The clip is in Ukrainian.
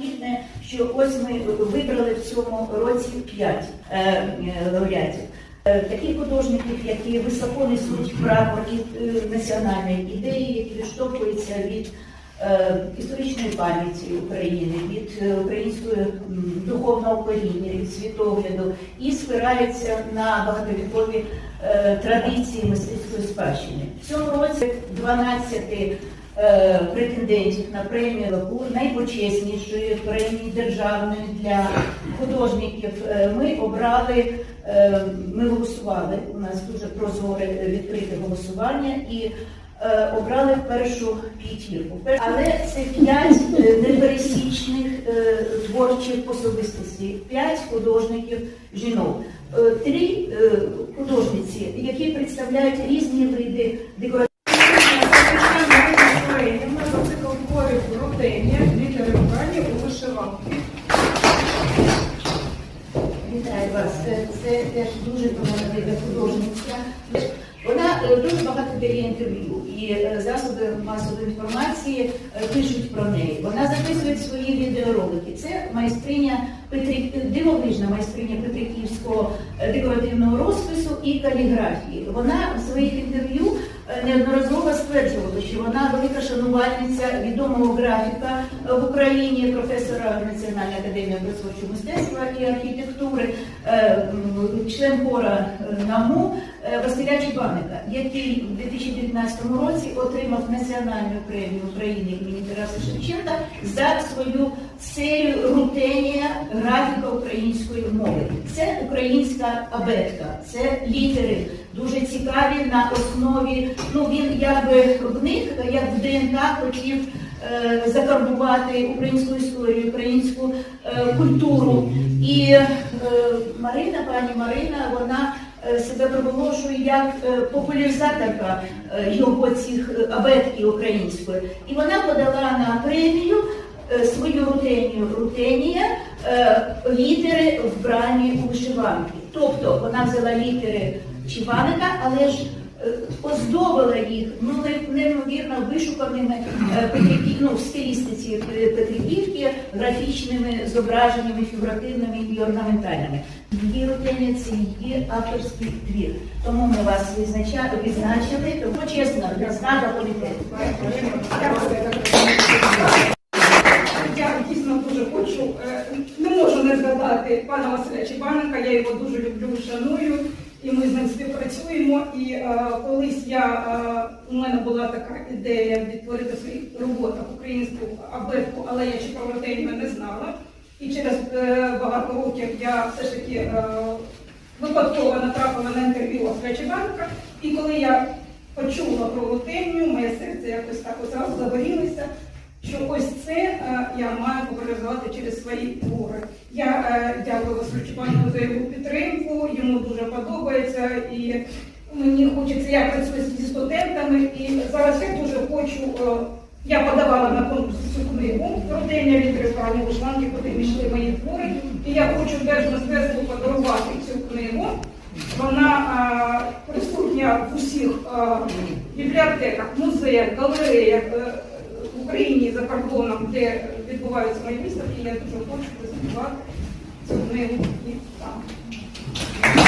Відне, що ось ми вибрали в цьому році п'ять е, е, лауреатів. Е, Таких художників, які високо несуть прапор національної ідеї, які відштовхуються від історичної пам'яті України, від українського м, духовного коріння, від світогляду і спираються на багатовікові традиції мистецької спадщини. В цьому році 12 е, претендентів на премію Лакур, найпочеснішої премії державної для художників. Е, Ми обрали, е, ми голосували. У нас дуже прозоре е, відкрите голосування і е, обрали першу п'ятірку. Але це п'ять е, непересічних е, творчих особистостей, п'ять художників жінок. Е, Три е, художниці, які представляють різні види декоративних. Родення, літери вбрані у вишиванки. Вітаю вас. Це теж дуже талановита художниця. Вона е, дуже багато дає інтерв'ю і е, засоби масової інформації е, пишуть про неї. Вона записує свої відеоролики. Це майстриня Петрі... дивовижна майстриня Петриківського декоративного розпису і каліграфії. Вона в своїх інтерв'ю неодноразово стверджувала, що вона велика шанувальниця відомого графіка е, в Україні, професора Національної академії образотворчого мистецтва і архітектури, е, член хора е, НАМУ е, Василя Чебаника, який у 2019 році отримав національну премію України імені Тараса Шевченка за свою серію рутенія графіка української мови. Це українська абетка, це літери дуже цікаві на основі. Ну він якби в них, як в ДНК, хотів е, закарбувати українську історію, українську е, культуру. І е, Марина, пані Марина, вона е, себе проголошує як е, популяризаторка е, його цих абетки української. І вона подала на премію свою рутенію рутенія е, літери вбрані у вишиванки. Тобто вона взяла літери Чиваника, але ж е, оздобила їх ну, неймовірно вишуканими е, ну, в стилістиці е, Петриківки, графічними зображеннями, фігуративними і орнаментальними. Її рутення це її авторський твір. Тому ми вас відзначили, тому чесно, знада комітету. Я дійсно дуже хочу, е, не можу не згадати пана Василя Чебаника, я його дуже люблю, шаную, і ми з ним співпрацюємо. І е, колись я, е, у мене була така ідея відтворити в своїх роботах українську абетку, але я чи про не знала. І через е, багато років я все ж таки е, випадково натрапила на інтерв'ю Василя Чебаника, і коли я почула про лутенню, моє серце якось так одразу загорілося що ось це е, я маю популяризувати через свої твори. Я е, дякую Василю за його підтримку, йому дуже подобається і мені хочеться, я працюю зі студентами і зараз я дуже хочу. е, я подавала на конкурс цю книгу «Родення літери правні вишиванки, куди пішли мої твори. І я хочу Держмистецтву подарувати цю книгу. Вона а, присутня в усіх а, бібліотеках, музеях, галереях Україні за кордоном, де відбуваються мої виставки, я дуже хочу презентувати цю книгу і там.